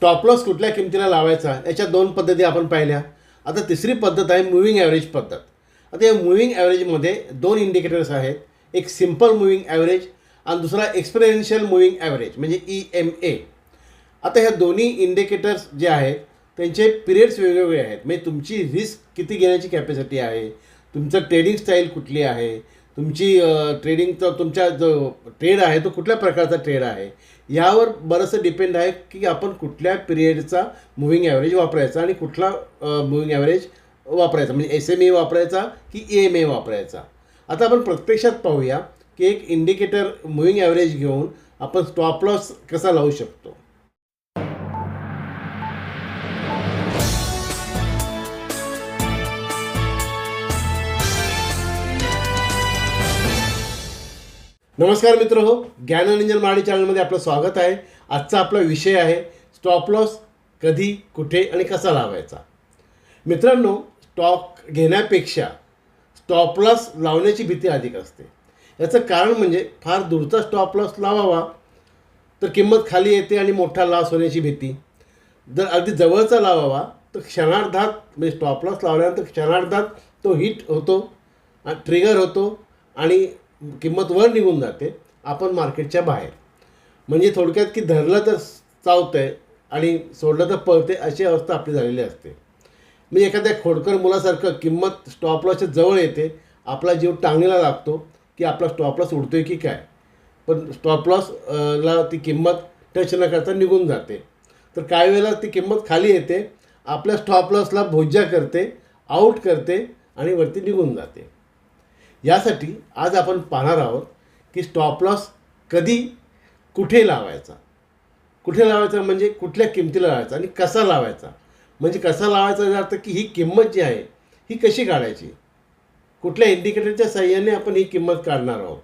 Stop कुठल्या किमतीला लावायचा? याच्या दोन पद्धती आपण पाहिल्या. आता तिसरी पद्धत आहे मुव्हिंग ॲव्हरेज पद्धत. आता या मुव्हिंग ॲव्हरेजमध्ये दोन इंडिकेटर्स आहेत. एक सिंपल मुव्हिंग ॲव्हरेज आणि दुसरा एक्सपिरियन्शियल मुव्हिंग ॲव्हरेज म्हणजे ई एम ए आता ह्या दोन्ही इंडिकेटर्स जे आहेत त्यांचे पिरियड्स वेगवेगळे आहेत. म्हणजे तुमची रिस्क किती घेण्याची कॅपॅसिटी आहे? तुमचं ट्रेडिंग स्टाईल कुठली आहे? तुमची ट्रेडिंगचा तुमचा जो ट्रेड आहे तो कुठल्या प्रकारचा ट्रेड आहे? यावर बरंचसं डिपेंड आहे की आपण कुठल्या पिरियडचा मुव्हिंग ॲव्हरेज वापरायचा आणि कुठला मुव्हिंग ॲव्हरेज वापरायचा. म्हणजे एस एम ए वापरायचा की ए एम ए वापरायचा? आता आपण प्रत्यक्षात पाहूया की एक इंडिकेटर मुव्हिंग ॲव्हरेज घेऊन आपण स्टॉप लॉस कसा लावू शकतो? नमस्कार मित्र हो ज्ञानरंजन माडी चॅनलमध्ये आपलं स्वागत आहे. आजचा आपला विषय आहे स्टॉप लॉस कधी कुठे आणि कसा लावायचा? मित्रांनो स्टॉक घेण्यापेक्षा स्टॉप लॉस लावण्याची भीती अधिक असते. याचं कारण म्हणजे फार दूरचा स्टॉप लॉस लावावा तर किंमत खाली येते आणि मोठा लॉस होण्याची भीती. जर अगदी जवळचा लावावा तर क्षणार्धात म्हणजे स्टॉप लॉस लावल्यानंतर क्षणार्धात तो हिट होतो ट्रिगर होतो आणि किंमत वर निघून जाते आपण मार्केटच्या बाहेर. म्हणजे थोडक्यात की धरलं तर चावतं आहे आणि सोडलं तर पळते अशी अवस्था आपली झालेली असते. म्हणजे एखाद्या खोडकर मुलासारखं किंमत स्टॉपलॉसच्या जवळ येते आपला जीव टांगणीला लागतो की आपला स्टॉपलॉस उडतो उडतोय की काय. पण स्टॉपलॉसला ती किंमत टच न करता निघून जाते. तर काही वेळेला ती किंमत खाली येते आपल्या स्टॉप लॉसला भोज्या करते आऊट करते आणि वरती निघून जाते. यासाठी आज आपण पाहणार आहोत की स्टॉप लॉस कधी कुठे लावायचा? कुठे लावायचा म्हणजे कुठल्या किमतीला लावायचा आणि कसा लावायचा? म्हणजे कसा लावायचा याचा अर्थ की ही किंमत जी आहे ही कशी काढायची? कुठल्या इंडिकेटरच्या साह्याने आपण ही किंमत काढणार आहोत?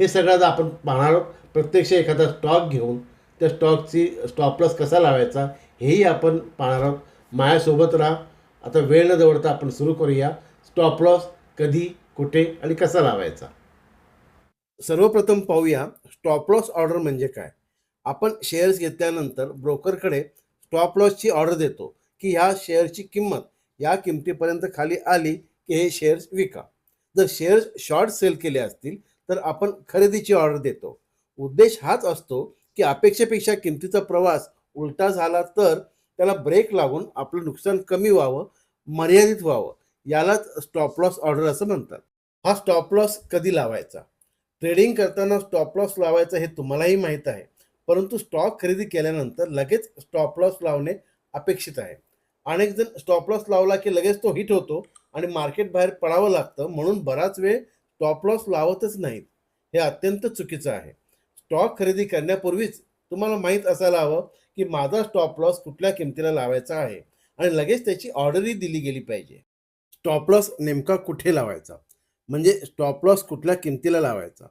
हे सगळं आपण पाहणार आहोत. प्रत्यक्ष एखादा स्टॉक घेऊन त्या स्टॉकची स्टॉप लॉस कसा लावायचा हेही आपण पाहणार आहोत. माझ्यासोबत राहा. आता वेळ न दवडता आपण सुरू करूया. स्टॉप लॉस कधी कुठे आणि कसा लावायचा? सर्वप्रथम पाहूया स्टॉप लॉस ऑर्डर म्हणजे काय? आपण शेअर्स घेतल्यानंतर ब्रोकरकडे स्टॉप लॉसची ऑर्डर देतो की ह्या शेअरची किंमत या किमतीपर्यंत खाली आली की हे शेअर्स विका. जर शेअर्स शॉर्ट सेल केले असतील तर आपण खरेदीची ऑर्डर देतो. उद्देश हाच असतो की अपेक्षेपेक्षा किमतीचा प्रवास उलटा झाला तर त्याला ब्रेक लागून आपलं नुकसान कमी व्हावं मर्यादित व्हावं. यालाच स्टॉप लॉस ऑर्डर असं म्हणतात. हा स्टॉप लॉस कधी लावायचा? ट्रेडिंग करताना स्टॉप लॉस लावायचा हे तुम्हालाही माहीत आहे. परंतु स्टॉक खरेदी केल्यानंतर लगेच स्टॉप लॉस लावणे अपेक्षित आहे. अनेक जण स्टॉप लॉस लावला की लगेच तो हिट होतो आणि मार्केट बाहेर पडावं लागतं म्हणून बराच वेळ स्टॉप लॉस लावतच नाहीत. हे अत्यंत चुकीचं आहे. स्टॉक खरेदी करण्यापूर्वीच तुम्हाला माहीत असायला हवं की माझा स्टॉप लॉस कुठल्या किमतीला लावायचा आहे आणि लगेच त्याची ऑर्डरही दिली गेली पाहिजे. स्टॉपलॉस नेमका कुठे लावायचा? म्हणजे स्टॉपलॉस कुठल्या किमतीला लावायचा?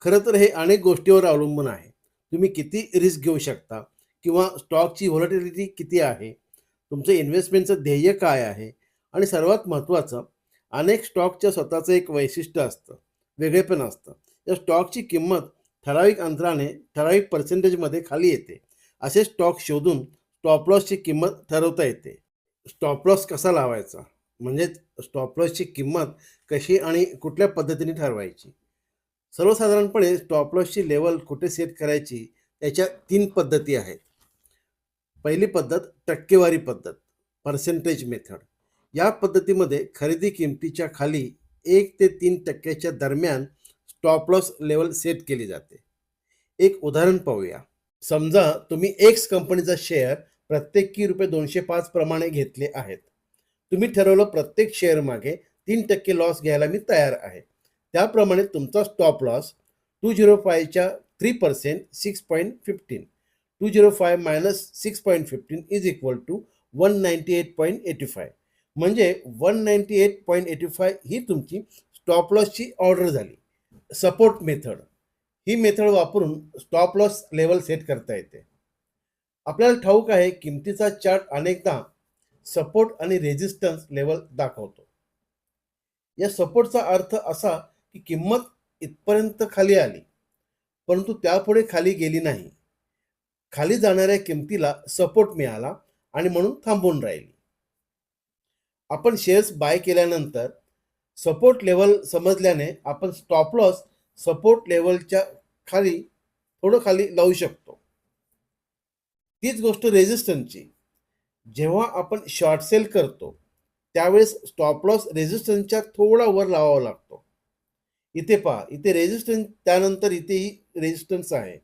खरं तर हे अनेक गोष्टीवर अवलंबून आहे. तुम्ही किती रिस्क घेऊ शकता? किंवा स्टॉकची व्हॉलटिलिटी किती आहे? तुमचं इन्व्हेस्टमेंटचं ध्येय काय आहे? आणि सर्वात महत्त्वाचं अनेक स्टॉकच्या स्वतःचं एक वैशिष्ट्य असतं. वेगळेपण असतं. या स्टॉकची किंमत ठराविक अंतराने ठराविक पर्सेंटेजमध्ये खाली येते. असे स्टॉक शोधून स्टॉपलॉसची किंमत ठरवता येते. स्टॉपलॉस कसा लावायचा? म्हणजेच स्टॉपलॉसची किंमत कशी आणि कुठल्या पद्धतीने ठरवायची? सर्वसाधारणपणे स्टॉपलॉसची लेवल कुठे सेट करायची? त्याच्या तीन पद्धती आहेत. पहिली पद्धत टक्केवारी पद्धत पर्सेंटेज मेथड या पद्धतीमध्ये खरेदी किमतीच्या खाली एक ते तीन टक्क्याच्या दरम्यान स्टॉपलॉस लेवल सेट केली जाते. एक उदाहरण पाहूया. समजा तुम्ही एक्स कंपनीचा शेअर प्रत्येकी रुपये दोनशे पाच प्रमाणे घेतले आहेत. तुम्ही ठरवलं प्रत्येक शेअर मागे तीन टक्के लॉस घ्यायला मी तयार आहे. त्याप्रमाणे तुमचा stop loss two zero फायच्या three percent six point fifteen two zero five minus six point fifteen is equal to one ninety eight point eighty five म्हणजे one ninety eight point eighty five ही तुमची stop लॉसची order झाली. Support method ही method वापरून stop loss level set करता येते. आपल्याला ठाऊक आहे किमतीचा चार्ट अनेकदा सपोर्ट आणि रेजिस्टन्स लेवल दाखवतो. या सपोर्टचा अर्थ असा की किंमत इथपर्यंत खाली आली परंतु त्यापुढे खाली गेली नाही. खाली जाणाऱ्या किमतीला सपोर्ट मिळाला आणि म्हणून थांबून राहिली. आपण शेअर्स बाय केल्यानंतर सपोर्ट लेवल समजल्याने आपण स्टॉप लॉस सपोर्ट लेवलच्या खाली थोडं खाली लावू शकतो. तीच गोष्ट रेजिस्टन्सची जेव्हा आपण शॉर्ट सेल करतो त्यावेळेस स्टॉप लॉस रेझिस्टन्सच्या थोडा वर लावावा लागतो. इथे पहा इथे रेझिस्टन्स त्यानंतर इथेही रेझिस्टन्स आहे.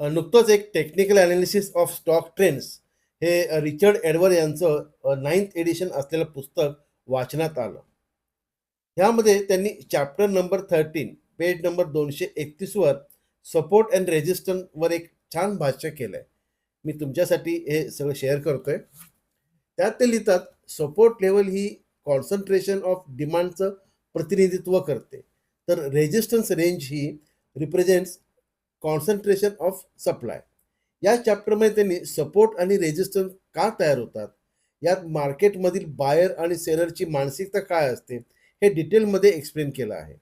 नुकतंच एक technical analysis of stock trends हे रिचर्ड एडवर यांचं नाईन्थ एडिशन असलेलं पुस्तक वाचण्यात आलं. ह्यामध्ये त्यांनी chapter number thirteen page number दोनशे एकतीसवर सपोर्ट अँड रेजिस्टन्सवर एक छान भाष्य केलं आहे मी तुमच्यासाठी हे सगळं शेअर करतोय. त्यात ते लिहितात सपोर्ट लेवल ही कॉन्सन्ट्रेशन ऑफ डिमांडचं प्रतिनिधित्व करते. तर रेजिस्टन्स रेंज ही रिप्रेझेंट्स कॉन्सन्ट्रेशन ऑफ सप्लाय या चॅप्टरमध्ये त्यांनी सपोर्ट आणि रेजिस्टन्स का तयार होतात? यात मार्केटमधील बायर आणि सेलरची मानसिकता काय असते? हे डिटेलमध्ये एक्सप्लेन केलं आहे.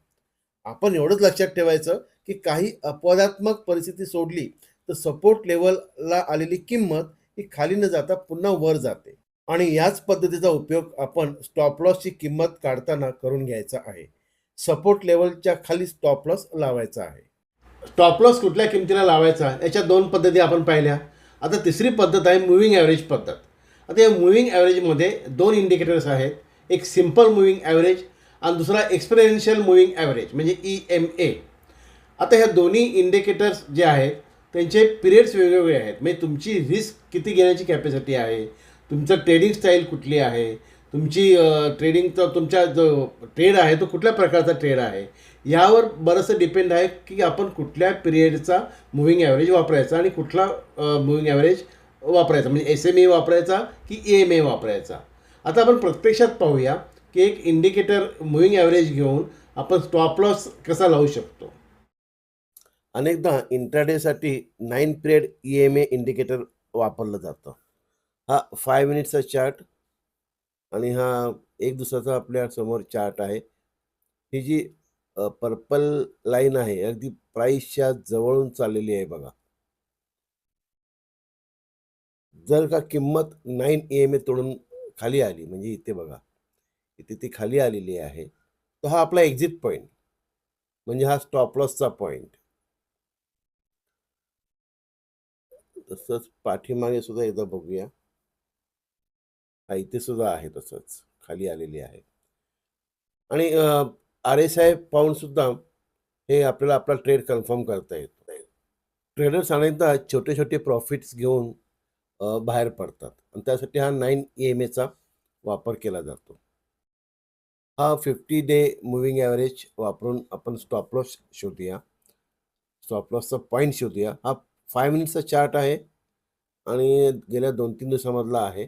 आपण एवढंच लक्षात ठेवायचं की काही अपवादात्मक परिस्थिती सोडली तर सपोर्ट लेवलला आलेली किंमत ही खाली न जाता पुन्हा वर जाते. आणि याच पद्धतीचा उपयोग आपण स्टॉप लॉसची किंमत काढताना करून घ्यायचा आहे. सपोर्ट लेवलच्या खाली स्टॉप लॉस लावायचा आहे. स्टॉप लॉस कुठल्या किमतीला लावायचा? याच्या दोन पद्धती आपण पाहिल्या. आता तिसरी पद्धत आहे मुव्हिंग ॲव्हरेज पद्धत. आता या मुव्हिंग ॲव्हरेजमध्ये दोन इंडिकेटर्स आहेत. एक सिंपल मुव्हिंग ॲव्हरेज आणि दुसरा एक्सपिरियन्शियल मुव्हिंग ॲव्हरेज म्हणजे ई एम ए आता ह्या दोन्ही इंडिकेटर्स जे आहेत त्यांचे पिरियड्स वेगवेगळे आहेत. म्हणजे तुमची रिस्क किती घेण्याची कॅपॅसिटी आहे? तुमचं ट्रेडिंग स्टाईल कुठली आहे? तुमची ट्रेडिंगचा तुमचा जो ट्रेड आहे तो कुठल्या प्रकारचा ट्रेड आहे? यावर बरंचसं डिपेंड आहे की आपण कुठल्या पिरियडचा मुव्हिंग ॲव्हरेज वापरायचा आणि कुठला मुव्हिंग ॲव्हरेज वापरायचा. म्हणजे एस एम ए वापरायचा की ए एम ए वापरायचा? आता आपण प्रत्यक्षात पाहूया की एक इंडिकेटर मुव्हिंग ॲव्हरेज घेऊन आपण स्टॉप लॉस कसा लावू शकतो? अनेकदा इंट्राडेसाठी nine period E M A indicator वापरलं जातं. हा फाय मिनिटचा चार्ट आणि हा एक दिवसाचा आपल्यासमोर चार्ट आहे. ही जी पर्पल लाईन आहे अगदी प्राईसच्या जवळून चाललेली आहे बघा. जर का किंमत नाईन ई एम ए तोडून खाली आली म्हणजे इथे बघा इथे ती खाली आलेली आहे तर हा आपला एक्झिट पॉईंट म्हणजे हा स्टॉप लॉसचा पॉईंट तसंच पाठीमागे सुद्धा एकदा बघूया. साहित्यसुद्धा सुद्धा आहे तसंच. खाली आलेली आहे. आणि आर एस आय पाहून सुद्धा हे आपल्याला आपला ट्रेड कन्फर्म करता येतो. ट्रेडर्स अनेकदा छोटे छोटे प्रॉफिट्स घेऊन बाहेर पडतात. आणि त्यासाठी हा नाईन ई एम एचा वापर केला जातो. हा फिफ्टी डे मुव्हिंग ॲव्हरेज वापरून आपण स्टॉप लॉस शोधूया. स्टॉप लॉसचा पॉईंट शोधूया. हा फाय मिनिटचा चार्ट आहे. आणि गेल्या दोन तीन दिवसामधला आहे.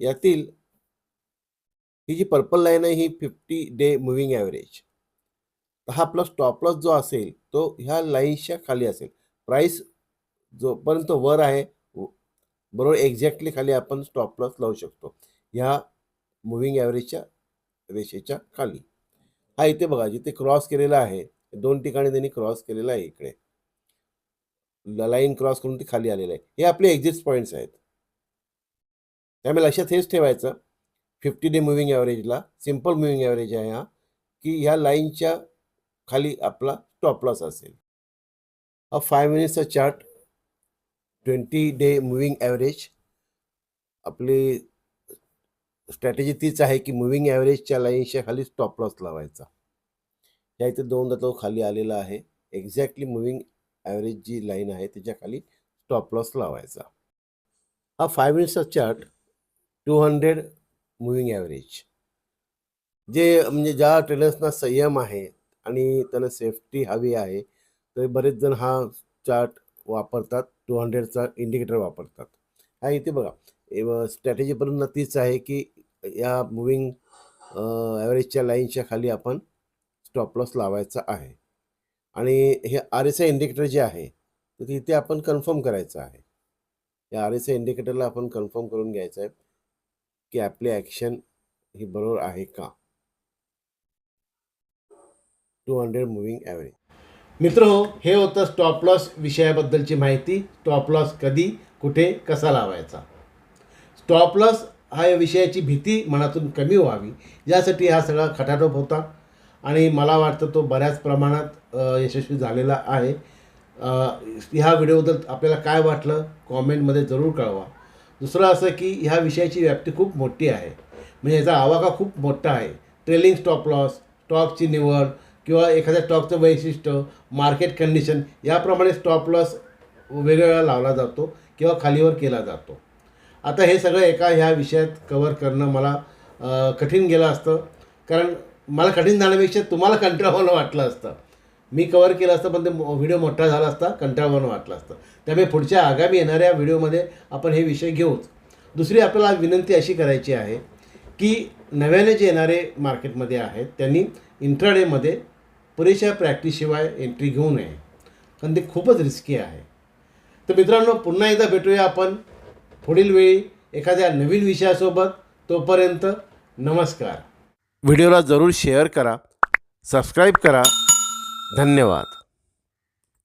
यातील ही जी पर्पल लाईन आहे ही फिफ्टी डे मुव्हिंग ॲव्हरेज तर हा आपला स्टॉप लॉस जो असेल तो ह्या लाईन्सच्या खाली असेल. प्राईस जोपर्यंत वर आहे बरोबर एक्झॅक्टली खाली आपण स्टॉप लॉस लावू शकतो. ह्या मुव्हिंग ॲव्हरेजच्या रेषेच्या खाली. हा इथे बघा जिथे क्रॉस केलेला आहे दोन ठिकाणी त्यांनी क्रॉस केलेला आहे इकडे. लाईन क्रॉस करून ते खाली आलेलं आहे. हे आपले एक्झिट पॉईंट्स आहेत. त्यामुळे लक्षात हेच ठेवायचं फिफ्टी डे मुव्हिंग ॲव्हरेजला सिंपल मुव्हिंग ॲव्हरेज आहे हा की ह्या लाईनच्या खाली आपला स्टॉप लॉस असेल. हा five मिनिट्सचा chart twenty day moving average आपली स्ट्रॅटेजी तीच आहे की मुव्हिंग ॲव्हरेजच्या लाईनच्या खाली स्टॉप लॉस लावायचा. या इथे दोनदा तो खाली आलेला आहे एक्झॅक्टली मुव्हिंग ॲव्हरेज जी लाईन आहे त्याच्याखाली स्टॉप लॉस लावायचा. हा five मिनिट्सचा chart two hundred moving average. जे म्हणजे ज्या ट्रेडर्सना संयम आहे आणि त्यांना सेफ्टी हवी आहे तर बरेच जण हा चार्ट वापरतात टू हंड्रेडचा इंडिकेटर वापरतात. हा इथे बघा स्ट्रॅटेजी पण तीच आहे की या मुव्हिंग ॲव्हरेजच्या लाईनच्या खाली आपण स्टॉप लॉस लावायचा आहे. आणि हे आर एस आय इंडिकेटर जे आहे तर ते इथे आपण कन्फर्म करायचं आहे. या आर एस आय इंडिकेटरला आपण कन्फर्म करून घ्यायचं आहे. की आपली ॲक्शन ही बरोबर आहे का? टू हंड्रेड मुव्हिंग ॲव्हरेज मित्र हो हे होतं स्टॉप लॉस विषयाबद्दलची माहिती. स्टॉप लॉस कधी कुठे कसा लावायचा? स्टॉप लॉस हा या विषयाची भीती मनातून कमी व्हावी. यासाठी हा सगळा खटाटोप होता. आणि मला वाटतं तो बऱ्याच प्रमाणात यशस्वी झालेला आहे. ह्या व्हिडिओबद्दल आपल्याला काय वाटलं? कॉमेंटमध्ये जरूर कळवा. दुसरं असं की ह्या विषयाची व्याप्ती खूप मोठी आहे. म्हणजे याचा आवाका खूप मोठा आहे. ट्रेलिंग स्टॉप लॉस स्टॉकची निवड किंवा एखाद्या स्टॉकचं वैशिष्ट्य मार्केट कंडिशन याप्रमाणे स्टॉप लॉस वेगवेगळा लावला जातो किंवा खालीवर केला जातो. आता हे सगळं एका ह्या विषयात कवर करणं मला कठीण गेलं असतं. कारण मला कठीण जाण्यापेक्षा तुम्हाला कंटाळवाणं वाटलं असतं. मी कवर केलं असतं पण ते व्हिडिओ मोठा झाला असता कंटाळवाणं वाटला असतं. त्यामुळे पुढच्या आगामी येणाऱ्या व्हिडिओमध्ये आपण हे विषय घेऊच. दुसरी आपल्याला विनंती अशी करायची आहे की नव्याने जे येणारे मार्केटमध्ये आहेत त्यांनी इंट्राडेमध्ये पुरेशा प्रॅक्टिसशिवाय एंट्री घेऊ नये. कारण ते खूपच रिस्की आहे. तर मित्रांनो पुन्हा एकदा भेटूया आपण. पुढील वेळी एखाद्या नवीन विषयासोबत. तोपर्यंत नमस्कार. व्हिडिओला जरूर शेअर करा. सबस्क्राईब करा. धन्यवाद.